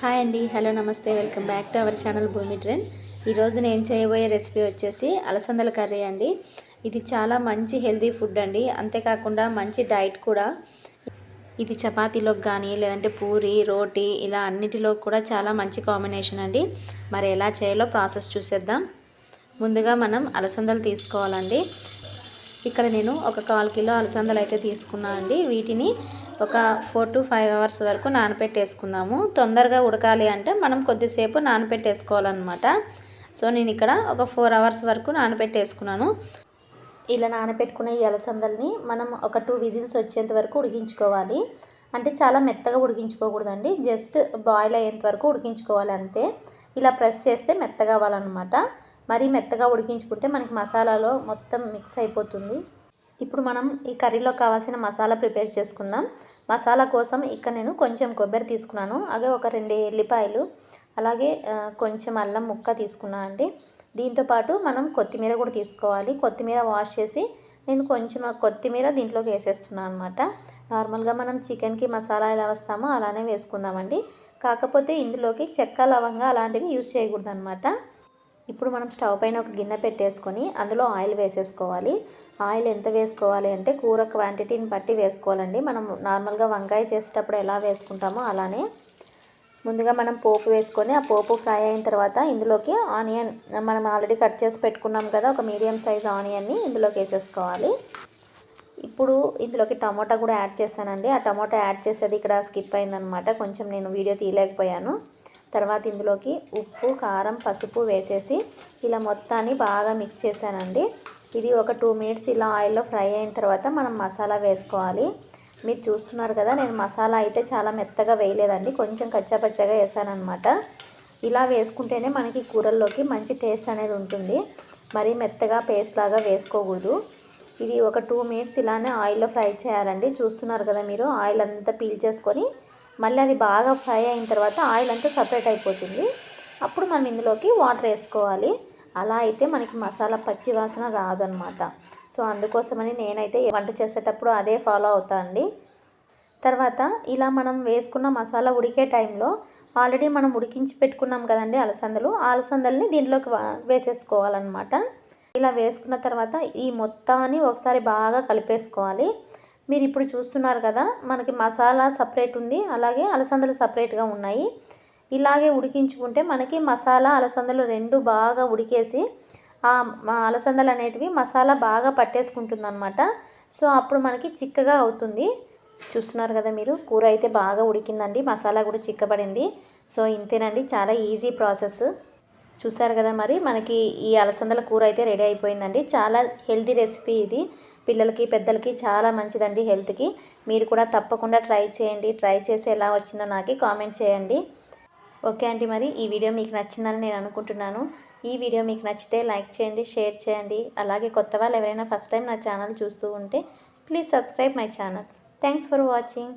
Hi అండి. Hello నమస్తే. Welcome back to our channel Bhoomi trend. ఈరోజు నేను చేయబోయే రెసిపీ వచ్చేసి అలసందల కర్రీ అండి. ఇది చాలా మంచి హెల్తీ ఫుడ్ అండి. అంతేకాకుండా మంచి డైట్ కూడా. ఇది చపాతీలోకి కానీ లేదంటే పూరి రోటీ ఇలా అన్నిటిలో కూడా చాలా మంచి కాంబినేషన్ అండి. మరి ఎలా చేయాలో ప్రాసెస్ చూసేద్దాం. ముందుగా మనం అలసందలు తీసుకోవాలండి. ఇక్కడ నేను ఒక కాల్ కిలో అలసందలు అయితే తీసుకున్నాను అండి. వీటిని ఒక ఫోర్ టు ఫైవ్ అవర్స్ వరకు నానపెట్టేసుకుందాము. తొందరగా ఉడకాలి అంటే మనం కొద్దిసేపు నానపెట్టేసుకోవాలన్నమాట. సో నేను ఇక్కడ ఒక ఫోర్ అవర్స్ వరకు నానపెట్టేసుకున్నాను. ఇలా నానపెట్టుకున్న ఈ అలసందల్ని మనం ఒక టూ విజిల్స్ వచ్చేంత వరకు ఉడికించుకోవాలి. అంటే చాలా మెత్తగా ఉడికించుకోకూడదండి. జస్ట్ బాయిల్ అయ్యేంత వరకు ఉడికించుకోవాలి అంతే. ఇలా ప్రెస్ చేస్తే మెత్తగా అవ్వాలన్నమాట. మరీ మెత్తగా ఉడికించుకుంటే మనకి మసాలాలో మొత్తం మిక్స్ అయిపోతుంది. ఇప్పుడు మనం ఈ కర్రీలో కావాల్సిన మసాలా ప్రిపేర్ చేసుకుందాం. మసాలా కోసం ఇక్కడ నేను కొంచెం కొబ్బరి తీసుకున్నాను. అలాగే ఒక రెండు ఎల్లిపాయలు అలాగే కొంచెం అల్లం ముక్క తీసుకున్నాను అండి. దీంతోపాటు మనం కొత్తిమీర కూడా తీసుకోవాలి. కొత్తిమీర వాష్ చేసి నేను కొంచెం కొత్తిమీర దీంట్లోకి వేసేస్తున్నాను అనమాట నార్మల్గా మనం చికెన్కి మసాలా ఎలా వస్తామో అలానే వేసుకుందామండి. కాకపోతే ఇందులోకి చెక్క లవంగా అలాంటివి యూజ్ చేయకూడదు అనమాట ఇప్పుడు మనం స్టవ్ పైన ఒక గిన్నె పెట్టేసుకొని అందులో ఆయిల్ వేసేసుకోవాలి. ఆయిల్ ఎంత వేసుకోవాలి అంటే కూర క్వాంటిటీని బట్టి వేసుకోవాలండి. మనం నార్మల్గా వంకాయ చేసేటప్పుడు ఎలా వేసుకుంటామో అలానే. ముందుగా మనం పోపు వేసుకొని ఆ పోపు ఫ్రై అయిన తర్వాత ఇందులోకి ఆనియన్ మనం ఆల్రెడీ కట్ చేసి పెట్టుకున్నాం కదా ఒక మీడియం సైజ్ ఆనియన్ని ఇందులోకి వేసేసుకోవాలి. ఇప్పుడు ఇందులోకి టమోటా కూడా యాడ్ చేశానండి. ఆ టమోటా యాడ్ చేసేది ఇక్కడ స్కిప్ అయిందనమాట. కొంచెం నేను వీడియో తీయలేకపోయాను. తర్వాత ఇందులోకి ఉప్పు కారం పసుపు వేసేసి ఇలా మొత్తాన్ని బాగా మిక్స్ చేశానండి. ఇది ఒక టూ మినిట్స్ ఇలా ఆయిల్లో ఫ్రై అయిన తర్వాత మనం మసాలా వేసుకోవాలి. మీరు చూస్తున్నారు కదా నేను మసాలా అయితే చాలా మెత్తగా వేయలేదండి. కొంచెం కచ్చాపచ్చగా వేసానమాట ఇలా వేసుకుంటేనే మనకి కూరల్లోకి మంచి టేస్ట్ అనేది ఉంటుంది. మరీ మెత్తగా పేస్ట్ లాగా వేసుకోకూడదు. ఇది ఒక టూ మినిట్స్ ఇలానే ఆయిల్లో ఫ్రై చేయాలండి. చూస్తున్నారు కదా మీరు ఆయిల్ అంతా పీల్ చేసుకొని మళ్ళీ అది బాగా ఫ్రై అయిన తర్వాత ఆయిల్ అంతా సపరేట్ అయిపోతుంది. అప్పుడు మనం ఇందులోకి వాటర్ వేసుకోవాలి. అలా అయితే మనకి మసాలా పచ్చి వాసన రాదనమాట సో అందుకోసమని నేనైతే వంట చేసేటప్పుడు అదే ఫాలో అవుతా అండి. తర్వాత ఇలా మనం వేసుకున్న మసాలా ఉడికే టైంలో ఆల్రెడీ మనం ఉడికించి పెట్టుకున్నాం కదండి అలసందలు. ఆ అలసందల్ని దీంట్లోకి వేసేసుకోవాలన్నమాట. ఇలా వేసుకున్న తర్వాత ఈ మొత్తాన్ని ఒకసారి బాగా కలిపేసుకోవాలి. మీరు ఇప్పుడు చూస్తున్నారు కదా మనకి మసాలా సపరేట్ ఉంది. అలాగే అలసందలు సపరేట్గా ఉన్నాయి. ఇలాగే ఉడికించుకుంటే మనకి మసాలా అలసందలు రెండు బాగా ఉడికేసి ఆ అలసందలు అనేటివి మసాలా బాగా పట్టేసుకుంటుంది అనమాట సో అప్పుడు మనకి చిక్కగా అవుతుంది. చూస్తున్నారు కదా మీరు కూర అయితే బాగా ఉడికిందండి. మసాలా కూడా చిక్కబడింది. సో ఇంతేనండి. చాలా ఈజీ ప్రాసెస్ చూసారు కదా మరి మనకి ఈ అలసందల కూర అయితే రెడీ అయిపోయిందండి. చాలా హెల్తీ రెసిపీ ఇది. పిల్లలకి పెద్దలకి చాలా మంచిదండి హెల్త్కి. మీరు కూడా తప్పకుండా ట్రై చేయండి. ట్రై చేసి ఎలా వచ్చిందో నాకు కామెంట్ చేయండి. ఓకే అండి మరి ఈ వీడియో మీకు నచ్చిందని నేను అనుకుంటున్నాను. ఈ వీడియో మీకు నచ్చితే లైక్ చేయండి షేర్ చేయండి. అలాగే కొత్త వాళ్ళు ఎవరైనా ఫస్ట్ టైం నా ఛానల్ చూస్తూ ఉంటే please subscribe my channel. Thanks for watching.